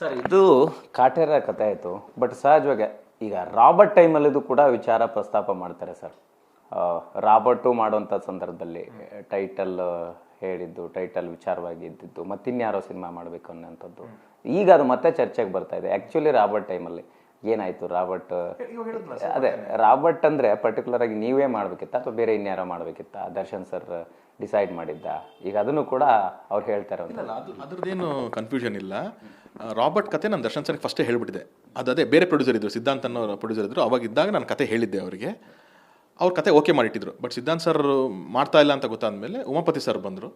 Sir ಇದು ಕಾಟೇರ ಕಥೆ ಆಯಿತು ಬಟ್ ಸಹಜವಾಗಿ ಈಗ ರಾಬರ್ಟ್ ಟೈಮಲ್ಲಿದು ಕೂಡ ವಿಚಾರ ಪ್ರಸ್ತಾಪ ಮಾಡ್ತಾರೆ ಸರ್. ರಾಬರ್ಟು ಮಾಡುವಂಥ ಸಂದರ್ಭದಲ್ಲಿ ಟೈಟಲ್ ಹೇಳಿದ್ದು ಟೈಟಲ್ ವಿಚಾರವಾಗಿ ಇದ್ದಿದ್ದು ಮತ್ತಿನ್ಯಾರೋ ಸಿನಿಮಾ ಮಾಡಬೇಕು ಅನ್ನೋಂಥದ್ದು ಈಗ ಅದು ಮತ್ತೆ ಚರ್ಚೆಗೆ ಬರ್ತಾ ಇದೆ. ಆ್ಯಕ್ಚುಲಿ ರಾಬರ್ಟ್ ಟೈಮಲ್ಲಿ ಏನಾಯ್ತು? ರಾಬರ್ಟ್ ಅದೇ ರಾಬರ್ಟ್ ಅಂದ್ರೆ ಪರ್ಟಿಕ್ಯುಲರ್ ಆಗಿ ನೀವೇ ಮಾಡಬೇಕಿತ್ತ ಅಥವಾ ಬೇರೆ ಇನ್ಯಾರೋ ಮಾಡಬೇಕಿತ್ತ? ದರ್ಶನ್ ಸರ್ ಡಿಸೈಡ್ ಮಾಡಿದ್ದ. ಈಗ ಅದನ್ನು ಕೂಡ ಅವ್ರು ಹೇಳ್ತಾರೆ ಅಂತ. ಅದ್ರದ್ದೇನು ಕನ್ಫ್ಯೂಷನ್ ಇಲ್ಲ. ರಾಬರ್ಟ್ ಕತೆ ನಾನು ದರ್ಶನ್ ಸರ್ಗೆ ಫಸ್ಟೇ ಹೇಳಿಬಿಟ್ಟಿದೆ. ಅದು ಅದೇ ಬೇರೆ ಪ್ರೊಡ್ಯೂಸರ್ ಇದ್ದರು ಸಿದ್ಧಾಂತ್ ಅನ್ನೋ ಪ್ರೊಡ್ಯೂಸರ್ ಇದ್ದರು ಅವಾಗಿದ್ದಾಗ ನಾನು ಕತೆ ಹೇಳಿದ್ದೆ ಅವರಿಗೆ. ಅವ್ರ ಕತೆ ಓಕೆ ಮಾಡಿಟ್ಟಿದ್ರು. ಬಟ್ ಸಿದ್ಧಾಂತ್ ಸರ್ ಮಾಡ್ತಾ ಇಲ್ಲ ಅಂತ ಗೊತ್ತಾದ್ಮೇಲೆ ಉಮಾಪತಿ ಸರ್ ಬಂದರು.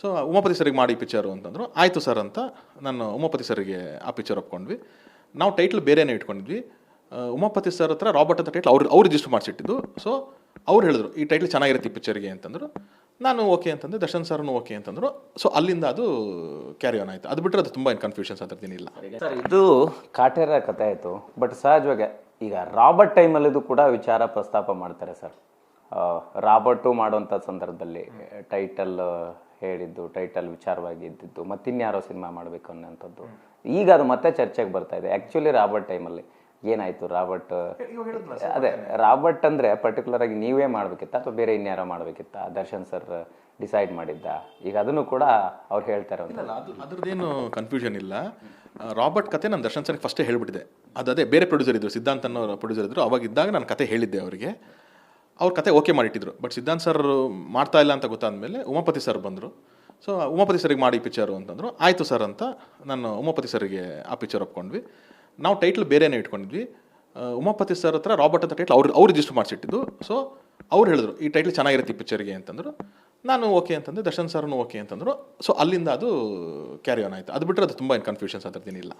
ಸೊ ಉಮಾಪತಿ ಸರ್ಗೆ ಮಾಡಿ ಪಿಕ್ಚರು ಅಂತಂದರು. ಆಯಿತು ಸರ್ ಅಂತ ನಾನು ಉಮಾಪತಿ ಸರ್ಗೆ ಆ ಪಿಕ್ಚರ್ ಒಪ್ಕೊಂಡ್ವಿ. ನಾವು ಟೈಟ್ಲ್ ಬೇರೆನೇ ಇಟ್ಕೊಂಡಿದ್ವಿ. ಉಮಾಪತಿ ಸರ್ ಹತ್ರ ರಾಬರ್ಟ್ ಅಂತ ಟೈಟ್ಲ್ ಅವ್ರು ಅವ್ರು ರಿಜಿಸ್ಟರ್ ಮಾಡಿಸಿಟ್ಟಿದ್ದು. ಸೊ ಅವ್ರು ಹೇಳಿದ್ರು, ಈ ಟೈಟ್ಲ್ ಚೆನ್ನಾಗಿರುತ್ತೆ ಈ ಪಿಕ್ಚರ್ಗೆ ಅಂತಂದ್ರು. ನಾನು ಓಕೆ ಅಂತಂದೆ, ದರ್ಶನ್ ಸರ್ನು ಓಕೆ ಅಂತಂದ್ರು. ಸೊ ಅಲ್ಲಿಂದ ಅದು ಕ್ಯಾರಿ ಆನ್ ಆಯಿತು. ಅದು ಬಿಟ್ಟರೆ ಅದು ತುಂಬ ಏನು ಕನ್ಫ್ಯೂಷನ್ಸ್ ಏನಿಲ್ಲ ಸರ್ ಇದು ಕಾಟೇರ ಕಥೆ ಆಯಿತು. ಬಟ್ ಸಹಜವಾಗಿ, ಈಗ ರಾಬರ್ಟ್ ಟೈಮಲ್ಲಿದು ಕೂಡ ವಿಚಾರ ಪ್ರಸ್ತಾಪ ಮಾಡ್ತಾರೆ ಸರ್ ರಾಬರ್ಟು ಮಾಡುವಂಥ ಸಂದರ್ಭದಲ್ಲಿ ಟೈಟಲ್ ಹೇಳಿದ್ದು ಟೈಟಲ್ ವಿಚಾರವಾಗಿ ಇದ್ದಿದ್ದು, ಮತ್ತಿನ್ಯಾರೋ ಸಿನಿಮಾ ಮಾಡಬೇಕು ಅನ್ನೋಂಥದ್ದು ಈಗ ಅದು ಮತ್ತೆ ಚರ್ಚೆಗೆ ಬರ್ತಾ ಇದೆ. ಆ್ಯಕ್ಚುಲಿ ರಾಬರ್ಟ್ ಟೈಮಲ್ಲಿ ಏನಾಯ್ತು ರಾಬರ್ಟ್? ಅದೇ ರಾಬರ್ಟ್ ಅಂದ್ರೆ ಪರ್ಟಿಕ್ಯುಲರ್ ಆಗಿ ನೀವೇ ಮಾಡ್ಬೇಕಿತ್ತ ಅಥವಾ ಬೇರೆ ಇನ್ಯಾರ ಮಾಡ್ಬೇಕಿತ್ತ? ದರ್ಶನ್ ಸರ್ ಡಿಸೈಡ್ ಮಾಡಿದ್ದ. ಈಗ ಅದನ್ನು ಕೂಡ ಅವ್ರು ಹೇಳ್ತಾರೆ ಅದ್ರದ್ದೇನು ಕನ್ಫ್ಯೂಷನ್ ಇಲ್ಲ. ರಾಬರ್ಟ್ ಕತೆ ನಾನು ದರ್ಶನ್ ಸರ್ಗೆ ಫಸ್ಟೇ ಹೇಳ್ಬಿಟ್ಟಿದೆ. ಅದು ಅದೇ ಬೇರೆ ಪ್ರೊಡ್ಯೂಸರ್ ಇದ್ರು ಸಿದ್ಧಾಂತ್ ಅನ್ನೋ ಪ್ರೊಡ್ಯೂಸರ್ ಇದ್ರು. ಅವಾಗ ಇದ್ದಾಗ ನಾನು ಕತೆ ಹೇಳಿದ್ದೆ ಅವರಿಗೆ. ಅವ್ರ ಕತೆ ಓಕೆ ಮಾಡಿಟ್ಟಿದ್ರು. ಬಟ್ ಸಿದ್ಧಾಂತ್ ಸರ್ ಮಾಡ್ತಾ ಇಲ್ಲ ಅಂತ ಗೊತ್ತಾದ್ಮೇಲೆ ಉಮಾಪತಿ ಸರ್ ಬಂದರು. ಸೊ ಉಮಾಪತಿ ಸರ್ಗೆ ಮಾಡಿ ಪಿಕ್ಚರು ಅಂತಂದ್ರು. ಆಯಿತು ಸರ್ ಅಂತ ನಾನು ಉಮಾಪತಿ ಸರ್ಗೆ ಆ ಪಿಕ್ಚರ್ ಒಪ್ಕೊಂಡ್ವಿ. ನಾವು ಟೈಟ್ಲ್ ಬೇರೆನೇ ಇಟ್ಕೊಂಡಿದ್ವಿ. ಆ, ಉಮಾಪತಿ ಸರ್ ಹತ್ರ ರಾಬರ್ಟ್ ಅಂತ ಟೈಟ್ಲ್ ಅವ್ರು ಅವ್ರು ರಿಜಿಸ್ಟರ್ ಮಾಡಿಸಿಟ್ಟಿದ್ದು. ಸೊ ಅವ್ರು ಹೇಳಿದ್ರು ಈ ಟೈಟ್ಲ್ ಚೆನ್ನಾಗಿರುತ್ತೆ ಪಿಕ್ಚರ್ಗೆ ಅಂತಂದ್ರು. ನಾನು ಓಕೆ ಅಂತಂದೆ ದರ್ಶನ್ ಸರ್ನು ಓಕೆ ಅಂತಂದರು. ಸೊ ಅಲ್ಲಿಂದ ಅದು ಕ್ಯಾರಿ ಆನ್ ಆಯಿತು. ಅದು ಬಿಟ್ಟರೆ ಅದು ತುಂಬ ಏನು ಕನ್ಫ್ಯೂಷನ್ಸ್ ಅದ್ರದ್ದೇನಿಲ್ಲ